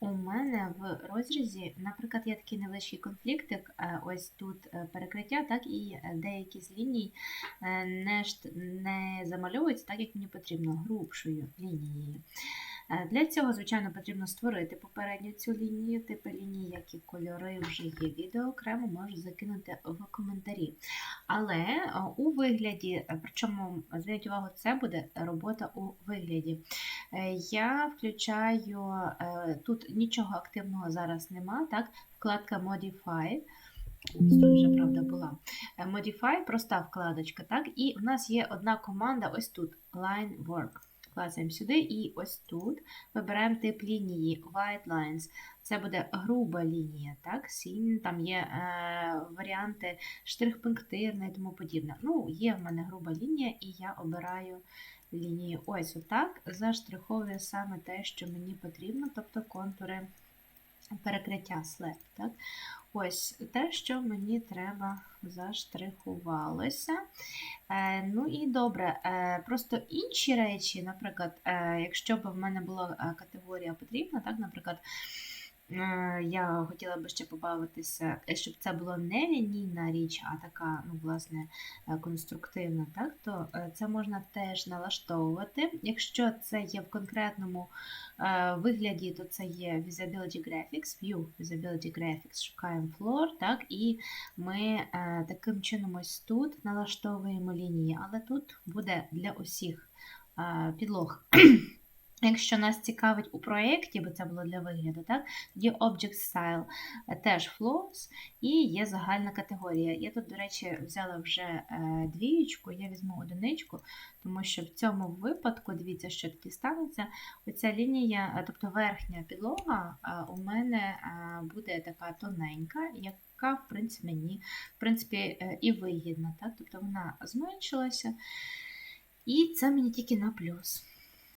У мене в розрізі, наприклад, є такий невеличкий конфліктик, е, ось тут е, перекриття, так і е, деякі з ліній не замальовуються так, як мені потрібно, грубшою лінією. Е, Для цього, звичайно, потрібно створити попередню цю лінію, типи лінії, як і кольори вже є відео, окремо можу закинути в коментарі. Але е, у вигляді, е, причому зверніть увагу, це буде робота у вигляді. Я включаю, тут нічого активного зараз нема, так? Вкладка Modify. Тут вже правда була. Modify, проста вкладочка, так? І в нас є одна команда ось тут Line Work. Клацаємо сюди і ось тут вибираємо тип лінії White Lines. Це буде груба лінія, так? Там є е, варіанти штрих-пунктирне і тому подібне. Ну, є в мене груба лінія, і я обираю лінію ось отак, заштриховую саме те, що мені потрібно, тобто контури перекриття след. Так? Ось те, що мені треба заштрихувалося. Е, ну і добре, е, просто інші речі, наприклад, е, якщо б в мене була е, категорія потрібна, так, наприклад, я хотіла би ще побавитися, е, щоб це була не лінійна річ, а така, ну, власне, е, конструктивна, так, то е, це можна теж налаштовувати. Якщо це є в конкретному е, вигляді, то це є Visibility Graphics, View Visibility Graphics, шукаємо floor, так, і ми е, таким чином ось тут налаштовуємо лінії, але тут буде для усіх е, підлог. Якщо нас цікавить у проєкті, бо це було для вигляду, так, тоді Object Style е, теж flows і є загальна категорія. Я тут, до речі, взяла вже е, двієчку, я візьму одиничку, тому що в цьому випадку, дивіться, що тоді станеться. Оця лінія, е, тобто верхня підлога, у мене буде така тоненька, яка, в принципі, мені в принципі, і вигідна. Так? Тобто вона зменшилася. І це мені тільки на плюс.